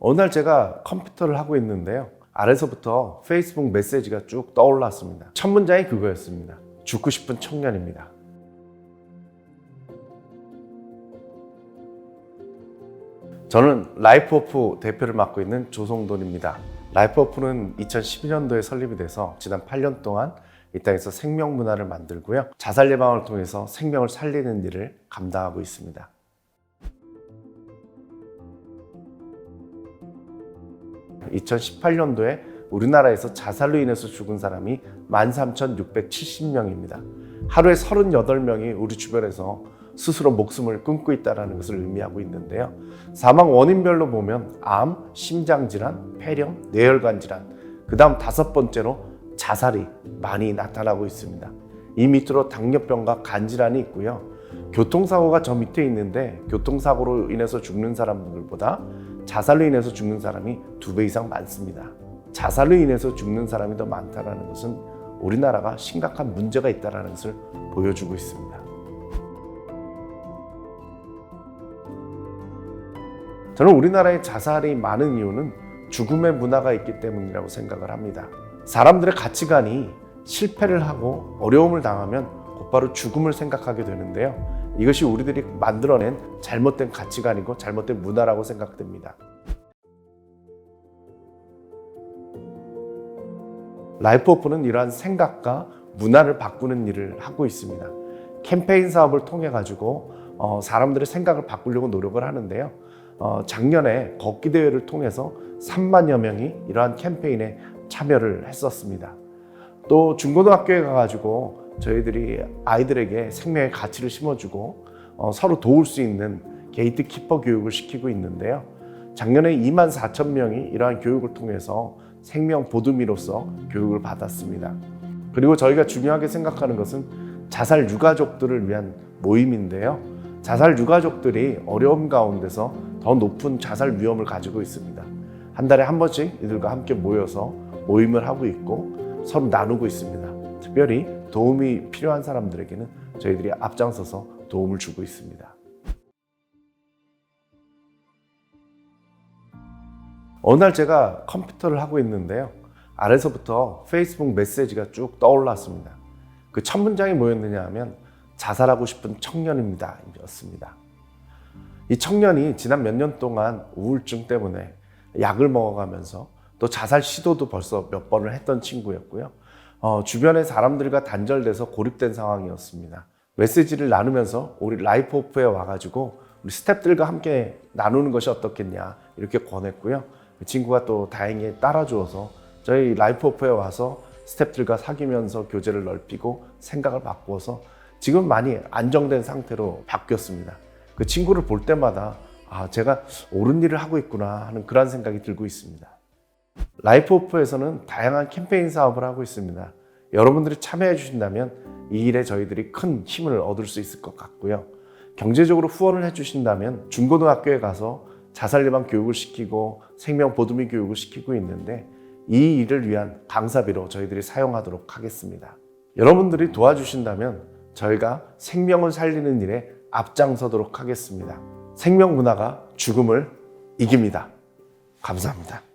어느 날 제가 컴퓨터를 하고 있는데요. 아래서부터 페이스북 메시지가 쭉 떠올랐습니다. 첫 문장이 그거였습니다. 죽고 싶은 청년입니다. 저는 라이프오프 대표를 맡고 있는 조성돈입니다. 라이프오프는 2012년도에 설립이 돼서 지난 8년 동안 이 땅에서 생명 문화를 만들고요. 자살 예방을 통해서 생명을 살리는 일을 감당하고 있습니다. (2018년도에) 우리나라에서 자살로 인해서 죽은 사람이 (13,670명입니다) 하루에 (38명이) 우리 주변에서 스스로 목숨을 끊고 있다는 것을 의미하고 있는데요. 사망 원인별로 보면 암, 심장질환, 폐렴, 뇌혈관 질환, 그 다음 다섯 번째로 자살이 많이 나타나고 있습니다. 이 밑으로 당뇨병과 간질환이 있고요. 교통사고가 저 밑에 있는데 교통사고로 인해서 죽는 사람들보다 자살로 인해서 죽는 사람이 두 배 이상 많습니다. 자살로 인해서 죽는 사람이 더 많다는 것은 우리나라가 심각한 문제가 있다는 것을 보여주고 있습니다. 저는 우리나라의 자살이 많은 이유는 죽음의 문화가 있기 때문이라고 생각을 합니다. 사람들의 가치관이 실패를 하고 어려움을 당하면 곧바로 죽음을 생각하게 되는데요. 이것이 우리들이 만들어낸 잘못된 가치관이고 잘못된 문화라고 생각됩니다. 라이프오프는 이러한 생각과 문화를 바꾸는 일을 하고 있습니다. 캠페인 사업을 통해 가지고 어, 사람들의 생각을 바꾸려고 노력을 하는데요. 어, 작년에 걷기 대회를 통해서 3만여 명이 이러한 캠페인에 참여를 했었습니다. 또 중고등학교에 가가지고 저희들이 아이들에게 생명의 가치를 심어주고 어, 서로 도울 수 있는 게이트 키퍼 교육을 시키고 있는데요. 작년에 2만 4천 명이 이러한 교육을 통해서 생명 보듬이로서 교육을 받았습니다. 그리고 저희가 중요하게 생각하는 것은 자살 유가족들을 위한 모임인데요. 자살 유가족들이 어려움 가운데서 더 높은 자살 위험을 가지고 있습니다. 한 달에 한 번씩 이들과 함께 모여서 모임을 하고 있고 서로 나누고 있습니다. 특별히 도움이 필요한 사람들에게는 저희들이 앞장서서 도움을 주고 있습니다. 어느 날 제가 컴퓨터를 하고 있는데요. 아래서부터 페이스북 메시지가 쭉 떠올랐습니다. 그 첫 문장이 뭐였느냐 하면 자살하고 싶은 청년입니다. 였습니다. 이 청년이 지난 몇 년 동안 우울증 때문에 약을 먹어가면서 또 자살 시도도 벌써 몇 번을 했던 친구였고요. 어, 주변의 사람들과 단절돼서 고립된 상황이었습니다. 메시지를 나누면서 우리 라이프 오프에 와가지고 우리 스탭들과 함께 나누는 것이 어떻겠냐 이렇게 권했고요. 그 친구가 또 다행히 따라주어서 저희 라이프 오프에 와서 스탭들과 사귀면서 교제를 넓히고 생각을 바꾸어서 지금 많이 안정된 상태로 바뀌었습니다. 그 친구를 볼 때마다 아, 제가 옳은 일을 하고 있구나 하는 그런 생각이 들고 있습니다. 라이프 오프에서는 다양한 캠페인 사업을 하고 있습니다. 여러분들이 참여해 주신다면 이 일에 저희들이 큰 힘을 얻을 수 있을 것 같고요. 경제적으로 후원을 해 주신다면 중고등학교에 가서 자살 예방 교육을 시키고 생명 보듬이 교육을 시키고 있는데 이 일을 위한 강사비로 저희들이 사용하도록 하겠습니다. 여러분들이 도와주신다면 저희가 생명을 살리는 일에 앞장서도록 하겠습니다. 생명 문화가 죽음을 이깁니다. 감사합니다.